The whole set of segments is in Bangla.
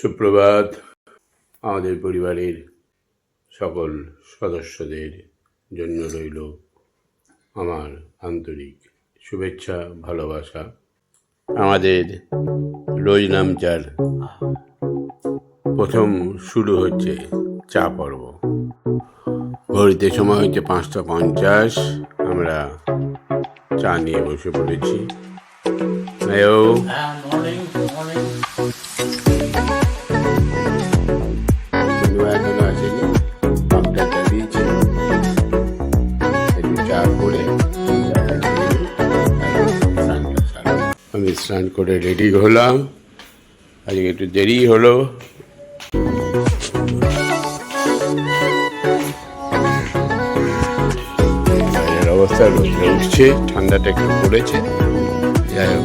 সুপ্রভাত। আমাদের পরিবারের সকল সদস্যদের জন্য রইল আমার আন্তরিক শুভেচ্ছা, ভালোবাসা। আমাদের রোজ নামচার প্রথম শুরু হচ্ছে চা পর্ব। ঘড়িতে সময় হচ্ছে পাঁচটা পঞ্চাশ। আমরা চা নিয়ে বসে পড়েছি। করে রেডি হলাম। আজকে একটু দেরি হলো। অবস্থা রোদ্রে উঠছে, ঠান্ডাটা একটু পড়েছে। যাই হোক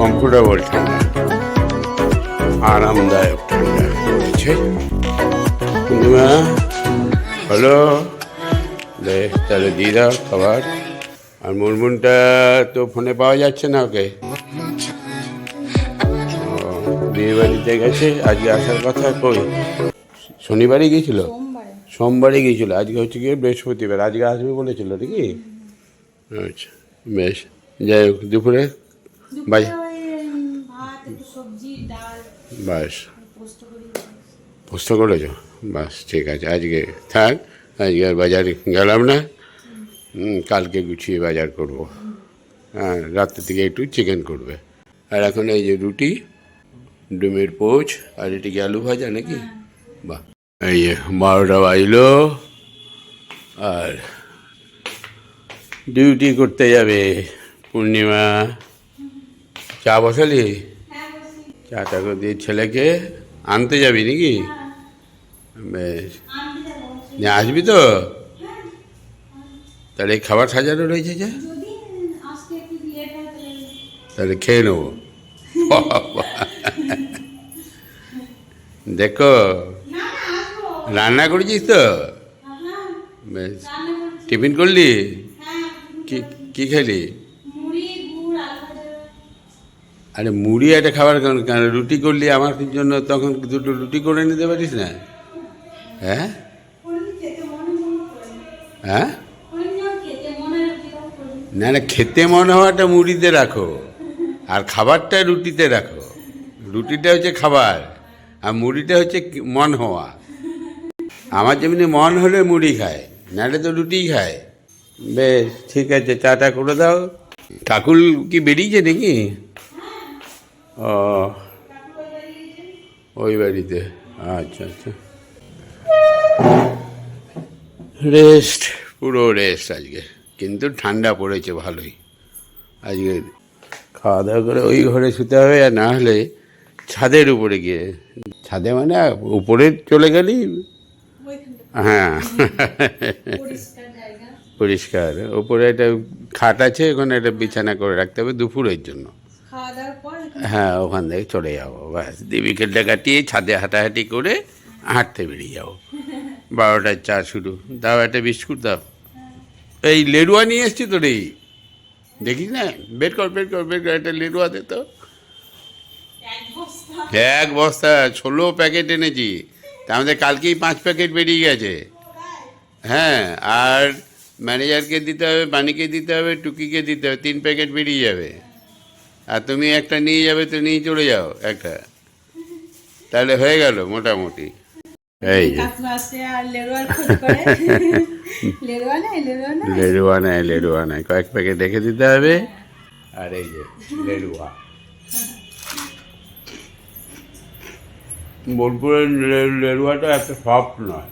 কমফোর্টেবল ঠান্ডা। আরামদায়ক ঠান্ডা পড়েছে। পূর্ণিমা হলো তাহলে দিয়ে দাও খাবার। আর মুরমুনটা তো ফোনে পাওয়া যাচ্ছে না ওকে। বিয়ে বাড়িতে গেছে আজকে আসার কথা কই? শনিবারই গিয়েছিল সোমবারে। গিয়েছিল আজকে হচ্ছে গিয়ে বৃহস্পতিবার আজকে আসবে বলেছিল নাকি? আচ্ছা বেশ যাই হোক দুপুরে বাই। বাস। পোস্ত করি। পোস্ত করেছ? বাস ঠিক আছে আজকে থাক আজকে আর বাজারে গেলাম না। কালকে গুছিয়ে বাজার করব। হ্যাঁ রাত্রের দিকে একটু চিকেন করবে। আর এখন এই যে রুটি ডিমের পোচ আর এটি কি আলু ভাজা নাকি? বাহ। এই যে বারোটা বাজলো আর ডিউটি করতে যাবে পূর্ণিমা। চা বসালি? চাটা করে দিয়ে ছেলেকে। আনতে যাবি নাকি? বেশ। নিয়ে আসবি তো? তাহলে এই খাবার সাজানো রয়েছে যে? হয় তাহলে খেয়ে নেব। দেখো রান্না করেছিস তো? হ্যাঁ বেশ। টিফিন করলি? হ্যাঁ কি কি খেলি? আরে মুড়ি একটা খাবার কেন কেন রুটি করলি? আমার জন্য তখন দুটো রুটি করে নিতে পারিস না। হ্যাঁ? হ্যাঁ করিনি আর খেতে মনে যেরকম করি না না, খেতে মনে হওয়াটা মুড়িতে রাখো। আর খাবারটা রুটিতে রাখো। রুটিটা হচ্ছে খাবার, আর মুড়িটা হচ্ছে মন হওয়া। আমার যেমনি মন হলে মুড়ি খায়, নাহলে তো রুটিই খায়। বেশ, ঠিক আছে, চাটা করে দাও। ঠাকুর কি বেরিয়েছে নাকি? ও, ওই বাড়িতে। আচ্ছা আচ্ছা। রেস্ট, পুরো রেস্ট আজকে। কিন্তু ঠান্ডা পড়েছে ভালোই। আজকে খাওয়া দাওয়া করে ওই ঘরে শুতে হবে আর না হলে ছাদের উপরে গিয়ে। ছাদে মানে উপরে চলে গেলি হ্যাঁ। পরিষ্কার ওপরে একটা খাট আছে ওখানে একটা বিছানা করে রাখতে হবে দুপুরের জন্য। হ্যাঁ ওখান থেকে চলে যাব। ব্যাস বিকেলটা কাটিয়ে ছাদে হাঁটাহাঁটি করে হাঁটতে বেরিয়ে যাব। বারোটার চা শুরু। দাও একটা বিস্কুট দাও। এই লেরুয়া নিয়ে এসছি তো রে। দেখিস না? বের কর বের কর বের কর, একটা লেরুয়া দে তো। এক বস্তা ষোলো প্যাকেট এনেছি। তা আমাদের কালকেই পাঁচ প্যাকেট বেরিয়ে গেছে। হ্যাঁ আর ম্যানেজারকে দিতে হবে বাণীকে দিতে হবে, টুকিকে দিতে হবে, তিন প্যাকেট বেরিয়ে যাবে। আর তুমি একটা নিয়ে যাবে, তো নিয়ে চলে যাও, একটা। তাহলে হয়ে গেল মোটামুটি। এই যে কাকু আসে আর লেরোয়ার খোঁজ করে লেরোয়া নাই লেরোয়া নাই কয়েক প্যাকেট রেখে দিতে হবে। আর এই যে লেরুয়া। বোলপুরের লে- লেরুয়াটা এত সফট নয়।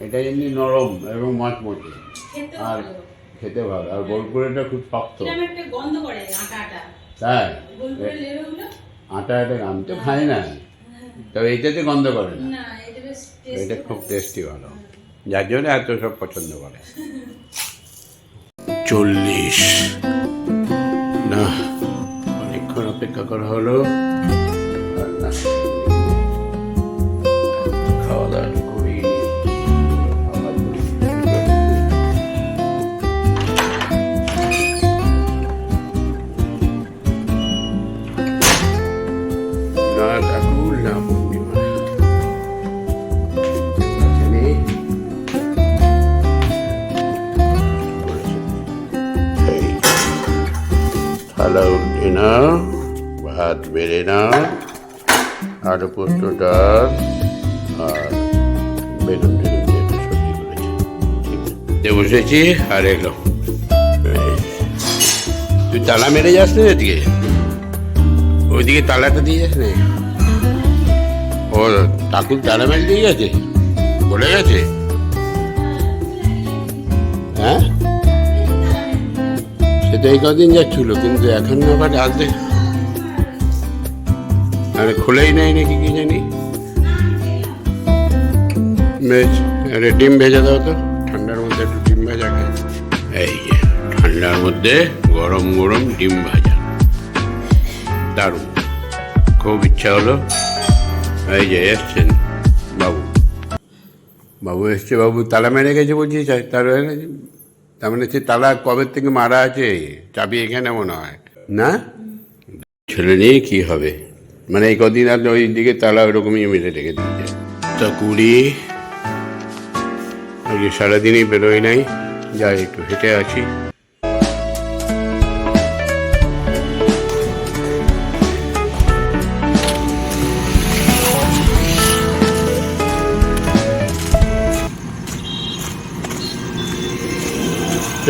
এটা এমনি নরম এবং মচমচে আর খেতে ভালো। আর বোলপুরেরটা খুব শক্ত একটা তাই? আটা আটা আমি তো খাই না। তবে এইটাতে গন্ধ করে না। এটা খুব টেস্টি ভালো। যার জন্য এত সব পছন্দ করে। চল্লিশ। না অনেকক্ষণ অপেক্ষা করা হলো। বসেছি আর এলো তুই তালা মেরে যাস না এদিকে ওইদিকে তালাটা দিয়ে যাস না ও ঠাকুর তালা মেরে দিয়ে গেছে বলে গেছে হ্যাঁ সেটা এই কদিন যাচ্ছিল কিন্তু এখন আবার আসবে আরে খোলেই নাই নাকি কি জানি বেশ আরে ডিম ভেজে দাও তো ঠান্ডার মধ্যে গরম গরম ডিম ভাজা। দারুণ। খুব ইচ্ছা হলো এই যে এসছেন বাবু। বাবু এসছে, বাবু তালা মেরে গেছে বলছি তার তার মানে সে তালা কবে থেকে মারা আছে? চাবি এখানে মনে হয়। না? ছেলে নিয়ে কি হবে? মানে এই কদিন আর ওই দিকে তালা ওরকমই মেরে রেখে দিয়েছে। তা কুড়ি, আজকে সারাদিনই বেরোয় নাই। যাই, একটু হেঁটে আছি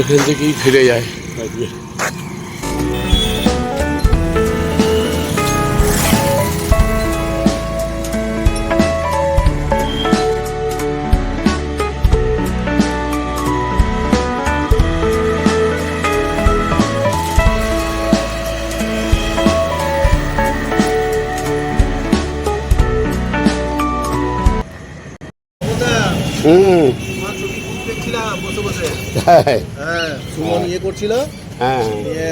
সেখান থেকেই ফিরে যায়। আজকে হুম। তোমার বসে বসে। তাই হ্যাঁ সুমন ইয়ে করছিল। হ্যাঁ।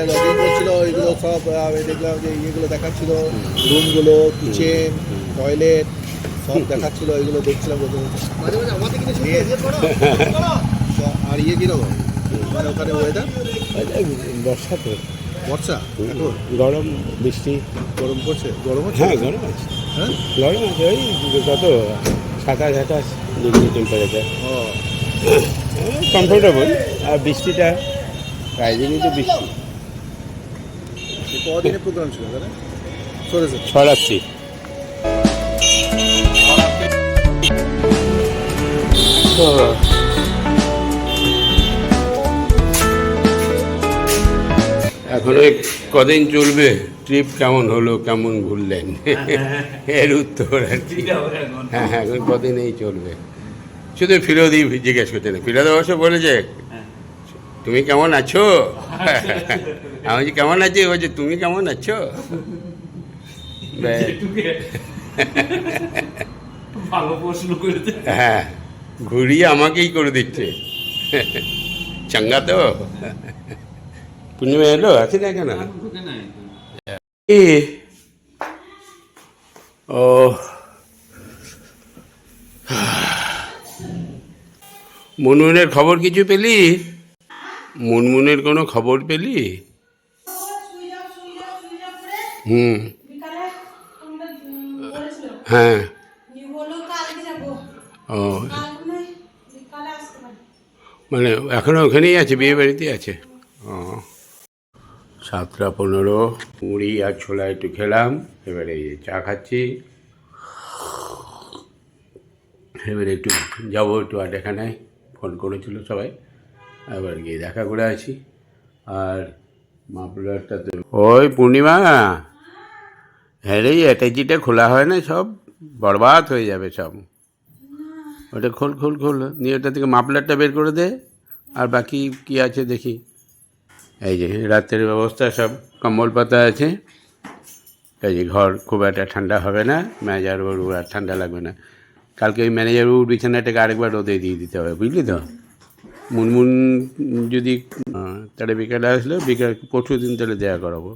লগ করছিল ওইগুলো সব দেখলাম যে ইয়েগুলো দেখাচ্ছিল। রুমগুলো কিচেন টয়লেট সব দেখাচ্ছিল ওইগুলো দেখছিলাম ইয়ে। করো। তো আর ইয়ে কীরকম মানে ওখানে ওয়েদার বর্ষা তো। বর্ষা? গরম বৃষ্টি। গরম পড়ছে? গরম হচ্ছে? হ্যাঁ গরম আছে হ্যাঁ? গরম আছে ওই কত সাতাশ আঠাশ ডিগ্রি টেম্পারেচার ও। কমফোর্টেবল আর বৃষ্টিটা? রাইজিংই তো বৃষ্টি। কদিনের প্রোগ্রাম ছিল ছড়াচ্ছি এখন ওই কদিন চলবে? ট্রিপ কেমন হলো কেমন ঘুরলেন? এর উত্তর আর কি। হ্যাঁ হ্যাঁ এখন কদিন এই চলবে? শুধু ফিরোদি জিজ্ঞেস করতে না ফিরোদ অবশ্য বলেছে তুমি কেমন আছো? আমি বলছি, কেমন আছি? বলছে তুমি কেমন আছো? হ্যাঁ ঘুরিয়ে আমাকেই করে দিচ্ছে। চাঙ্গা তো। পূর্ণিমা এলো আছে না কেন এ, ও মুনমুনের খবর কিছু পেলি? মুনমুনের কোনো খবর পেলি? হুম। হ্যাঁ। ও। মানে এখনও ওখানেই আছে, বিয়ে বাড়িতে আছে? ও। সাতটা পনেরো, মুড়ি আর ছোলা একটু খেলাম, এবারে চা খাচ্ছি। এবারে একটু যাব একটু আড্ডাখানায়। ফোন করেছিল সবাই। এবার গিয়ে দেখা করে আছি আর মাপলারটা তো ওই পূর্ণিমা হ্যাঁ রে অ্যাটাচিটা খোলা হয় না, সব বরবাদ হয়ে যাবে সব। ওটা খোল খোল খোল, নিয়ে ওটা থেকে মাপলারটা বের করে দে। আর বাকি কি আছে দেখি। এই যে রাতের ব্যবস্থা সব, কম্বল পাতা আছে। এই যে ঘর খুব একটা ঠান্ডা হবে না ম্যানেজার বাবু আর ঠান্ডা লাগবে না। কালকে ওই ম্যানেজার বাবুর বিছানাটাকে আরেকবার রোদে দিয়ে দিতে হবে বুঝলি তো? মুনমুন যদি তাহলে বিকালে আসলে বিকাল পরশু দিন তাহলে দেয়া করাবো।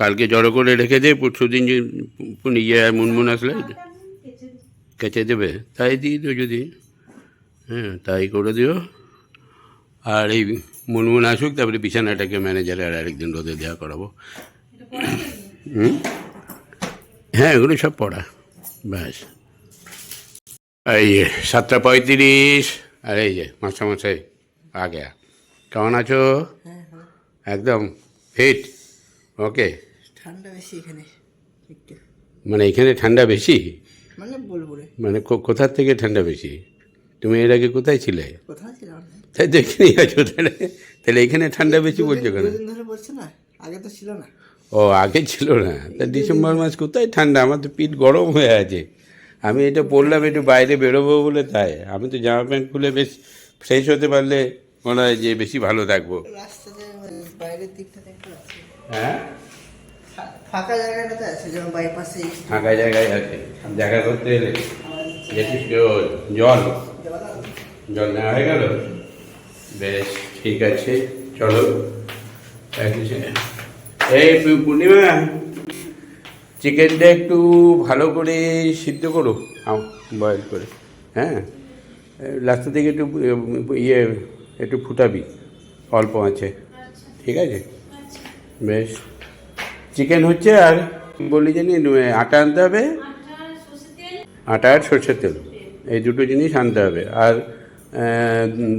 কালকে জড়ো করে রেখে দে পরশু দিন ইয়ে মুনমুন আসলে কেচে দেবে তাই দিয়ে দিও যদি। হ্যাঁ তাই করে দিও। আর এই মুনমুন আসুক তারপরে বিছানাটাকে ম্যানেজারে আর আরেকদিন রোদে দেওয়া করাবো। হ্যাঁ এগুলো সব পড়া ব্যাস। এই সাতটা পঁয়ত্রিশ। আর এই যে মাস্টারমশাই আগে কেমন আছো? একদম ফিট ওকে ঠান্ডা বেশি এখানে মানে এখানে ঠান্ডা বেশি? মানে মানে কোথার থেকে ঠান্ডা বেশি? তুমি এর আগে কোথায় ছিলে? তাই তো এখানেই আছো তাহলে তাহলে এখানে ঠান্ডা বেশি বলছো কেন? আগে তো ছিল না। ও আগে ছিল না। তা ডিসেম্বর মাস কোথায় ঠান্ডা? আমার তো পিঠ গরম হয়ে আছে। আমি এটা পরলাম একটু বাইরে বেরোবো বলে তাই। আমি তো জামা প্যান্ট খুলে বেশ ফ্রেশ হতে পারলে মনে হয় যে বেশি ভালো থাকব। হ্যাঁ? ফাঁকা জায়গাটাতে আছে যেমন বাইপাসে ফাঁকা জায়গায় আছে। দেখা করতে এলে জল জল। নেওয়া হয়ে গেল? বেশ ঠিক আছে চলো। এই পূর্ণিমা চিকেনটা একটু ভালো করে সিদ্ধ করো বয়েল করে হ্যাঁ? লাস্টের দিকে একটু ইয়ে একটু ফুটাবি, অল্প আছে, ঠিক আছে? বেশ। চিকেন হচ্ছে আর বলি জানি, আটা আনতে হবে, আটা আর সর্ষের তেল, এই দুটো জিনিস আনতে হবে, আর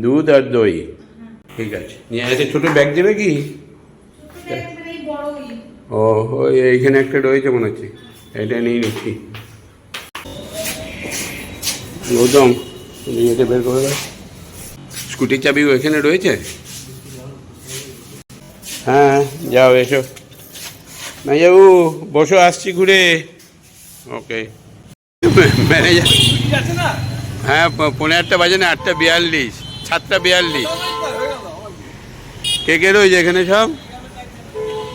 দুধ আর দই, ঠিক আছে? নিয়ে ছোটো ব্যাগ দেবে কি? ও এইখানে একটা রয়েছে মনে হচ্ছে। এটা নিয়ে নিচ্ছি। গৌতম এটা বের করে স্কুটির চাবি ওইখানে রয়েছে? হ্যাঁ যাও, এসো। ভাইয়াবু বসো, আসছি ঘুরে। ওকে। ম্যানেজার। হ্যাঁ প- পৌনে আটটা বাজে না, আটটা বিয়াল্লিশ, সাতটা বিয়াল্লিশ। কে কে রয়েছে এখানে সব?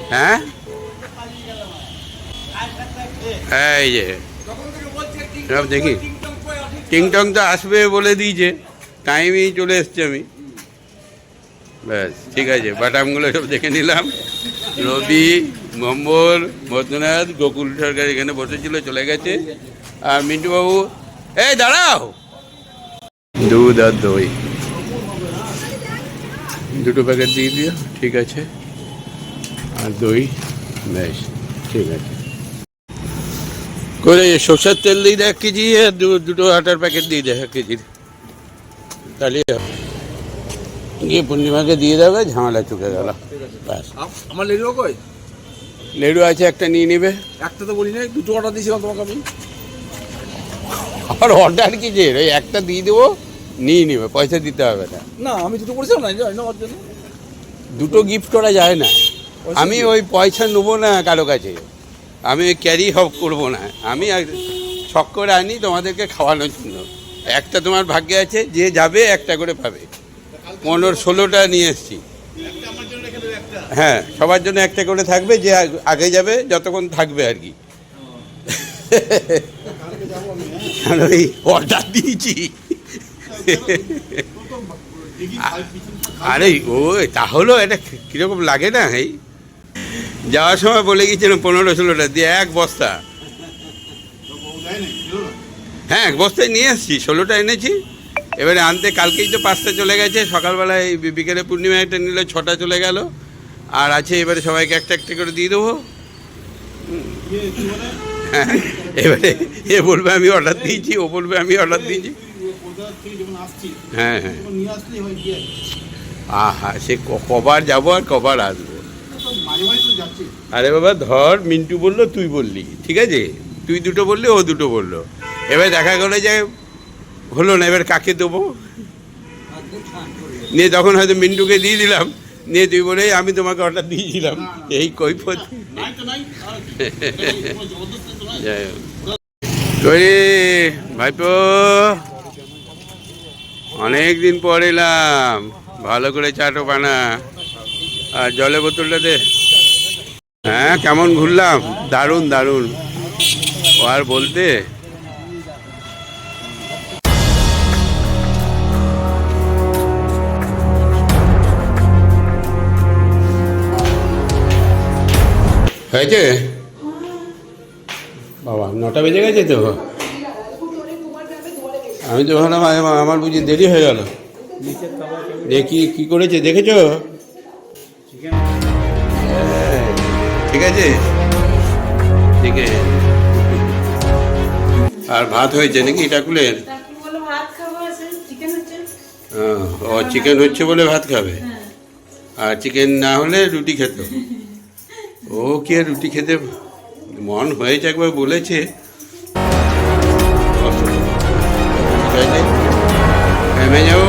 হ্যাঁ? এই যে, সব দেখি। টিংটং তো আসবে বলে দিয়েছে। টাইমেই চলে এসছি আমি। ব্যাস, ঠিক আছে। বাটামগুলো সব দেখে নিলাম। রবি মম্বর মধ্যনাথ গোকুল সরকার এখানে বসেছিল, চলে গেছে। আর মিন্টুবাবু, এই দাঁড়াও। দুধ আর দই। দুটো প্যাকেট দিয়ে দিও, ঠিক আছে। আর দই বেশ ঠিক আছে। করে সর্ষের তেল দিয়ে দে এক কেজি আর দুটো আটার প্যাকেট দিয়ে দে এক কেজির তাহলে। গিয়ে পূর্ণিমাকে দিয়ে দেবে ঝামেলা চুকে গেল। ব্যাস। আমার লেডিও কই? লেডু আছে একটা নিয়ে নেবে। একটা তো বলি না দুটো অর্ডার দিয়েছিলাম তোমাকে আমি। আর অর্ডার কি যে? ওই একটা দিয়ে দেবো নিয়ে নেবে পয়সা দিতে হবে না। না আমি দুটো করেছিলাম না জানি না ওর জন্য। দুটো গিফট করা যায় না। আমি ওই পয়সা নেব না কারও কাছে। আমি ক্যারি হপ করব না। আমি শখ করে আনি তোমাদেরকে খাওয়ানোর জন্য। একটা তোমার ভাগ্যে আছে, যে যাবে একটা করে পাবে। পনেরো, ষোলোটা নিয়ে এসছি। হ্যাঁ সবার জন্য একটা করে থাকবে, যে আগে যাবে, যতক্ষণ থাকবে আর কি। ওই অর্ডার দিয়েছি। আরে ও তাহলেও এটা কীরকম লাগে না, এই? যাওয়ার সময় বলে গিয়েছিলাম পনেরো ষোলোটা, দিয়ে এক বস্তা। হ্যাঁ এক বস্তায় নিয়ে এসেছি, ষোলোটা এনেছি। এবারে আনতে কালকেই তো পাঁচটা চলে গেছে, সকালবেলায় বিকেলে পূর্ণিমা একটা নিলে, ছটা চলে গেল। আর আছে এবারে সবাইকে একটা একটা করে দিয়ে দেবো। হ্যাঁ এবারে এ বলবে আমি অর্ডার দিয়েছি, ও বলবে আমি অর্ডার দিয়েছি। হ্যাঁ হ্যাঁ। আহা, সে কবার যাব আর কবার আসব। আরে বাবা ধর মিন্টু বলল তুই বললি। ঠিক আছে? তুই দুটো বললি ও দুটো বলল। এবার দেখা গেলো যে হলো না এবার কাকে দেবো? নিয়ে তখন হয়তো মিন্টুকে দিয়ে দিলাম। নিয়ে তুই বলে আমি তোমাকে অর্ডার দিয়েছিলাম এই কৈফত। যাই রে, ভাইপো? অনেক দিন পর এলাম। ভালো করে চাটো বানা। আর জলের বোতলটা দে। হ্যাঁ কেমন ঘুরলাম? দারুণ দারুণ। ও আর বলতে? হয়েছে? বাবা, নটা বেজে গেছে তো? আমি তো ভাবলাম আমার বুঝি দেরি হয়ে গেল। দেখি, কি করেছে, দেখেছ? ঠিক আছে? ঠিক আছে। আর ভাত হয়েছে নাকি হ্যাঁ, ও চিকেন হচ্ছে বলে ভাত খাবে? হ্যাঁ। আর চিকেন না হলে রুটি খেত। ও কি আর রুটি খেতে? মন হয়েছে একবার বলেছে। মেজো